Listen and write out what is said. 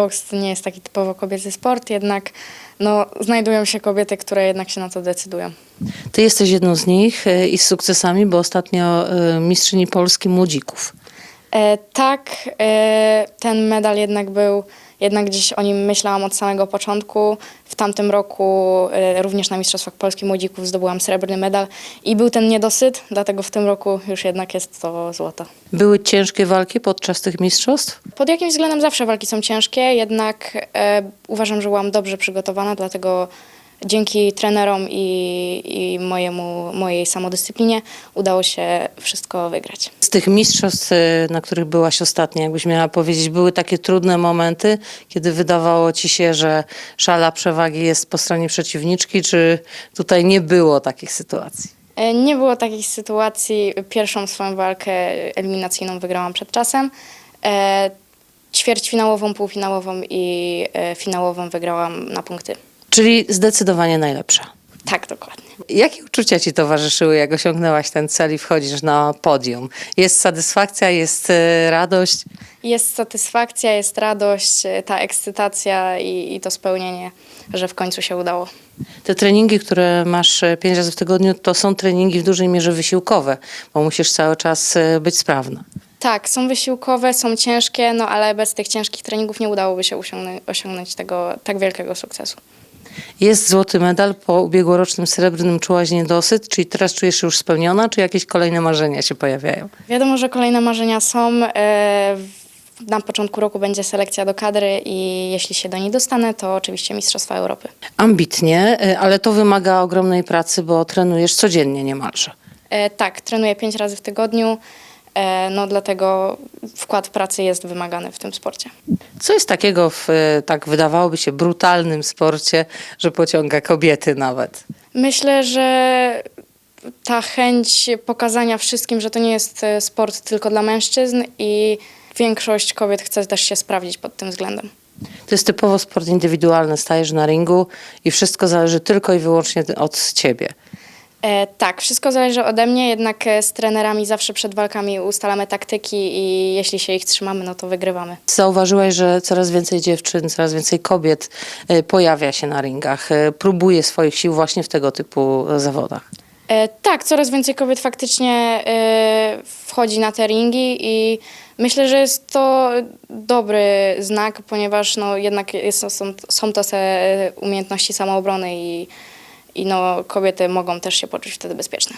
Boks to nie jest taki typowo kobiecy sport, jednak no, znajdują się kobiety, które jednak się na to decydują. Ty jesteś jedną z nich e, i z sukcesami, bo ostatnio e, mistrzyni Polski młodzików. E, tak, e, ten medal jednak był, jednak gdzieś o nim myślałam od samego początku. W tamtym roku e, również na Mistrzostwach Polski Młodzików zdobyłam srebrny medal i był ten niedosyt, dlatego w tym roku już jednak jest to złoto. Były ciężkie walki podczas tych mistrzostw? Pod jakimś względem zawsze walki są ciężkie, jednak e, uważam, że byłam dobrze przygotowana, dlatego dzięki trenerom i, i mojemu, mojej samodyscyplinie udało się wszystko wygrać. Z tych mistrzostw, e, na których byłaś ostatnio, jakbyś miała powiedzieć, były takie trudne momenty, kiedy wydawało ci się, że szala przewagi jest po stronie przeciwniczki, czy tutaj nie było takich sytuacji? E, Nie było takich sytuacji. Pierwszą swoją walkę eliminacyjną wygrałam przed czasem. E, ćwierćfinałową, półfinałową i e, finałową wygrałam na punkty. Czyli zdecydowanie najlepsza. Tak, dokładnie. Jakie uczucia ci towarzyszyły, jak osiągnęłaś ten cel i wchodzisz na podium? Jest satysfakcja, jest e, radość? Jest satysfakcja, jest radość, e, ta ekscytacja i, i to spełnienie, że w końcu się udało. Te treningi, które masz e, pięć razy w tygodniu, to są treningi w dużej mierze wysiłkowe, bo musisz cały czas być sprawna. Tak, są wysiłkowe, są ciężkie, no ale bez tych ciężkich treningów nie udałoby się osiągnąć, osiągnąć tego tak wielkiego sukcesu. Jest złoty medal, po ubiegłorocznym srebrnym czułaś niedosyt, czyli teraz czujesz się już spełniona, czy jakieś kolejne marzenia się pojawiają? Wiadomo, że kolejne marzenia są. e, Na początku roku będzie selekcja do kadry i jeśli się do niej dostanę, to oczywiście Mistrzostwa Europy. Ambitnie, e, ale to wymaga ogromnej pracy, bo trenujesz codziennie niemalże. E, Tak, trenuję pięć razy w tygodniu, no dlatego wkład pracy jest wymagany w tym sporcie. Co jest takiego w e, tak wydawałoby się brutalnym sporcie, że pociąga kobiety nawet? Myślę, że ta chęć pokazania wszystkim, że to nie jest e, sport tylko dla mężczyzn i większość kobiet chce też się sprawdzić pod tym względem. To jest typowo sport indywidualny, stajesz na ringu i wszystko zależy tylko i wyłącznie od ciebie. E, tak, wszystko zależy ode mnie, jednak e, z trenerami zawsze przed walkami ustalamy taktyki i jeśli się ich trzymamy, no to wygrywamy. Zauważyłaś, że coraz więcej dziewczyn, coraz więcej kobiet e, pojawia się na ringach, e, próbuje swoich sił właśnie w tego typu zawodach. E, tak, coraz więcej kobiet faktycznie e, wchodzi na te ringi i myślę, że jest to dobry znak, ponieważ no, jednak jest, są, są to te umiejętności samoobrony i, i no, kobiety mogą też się poczuć wtedy bezpieczne.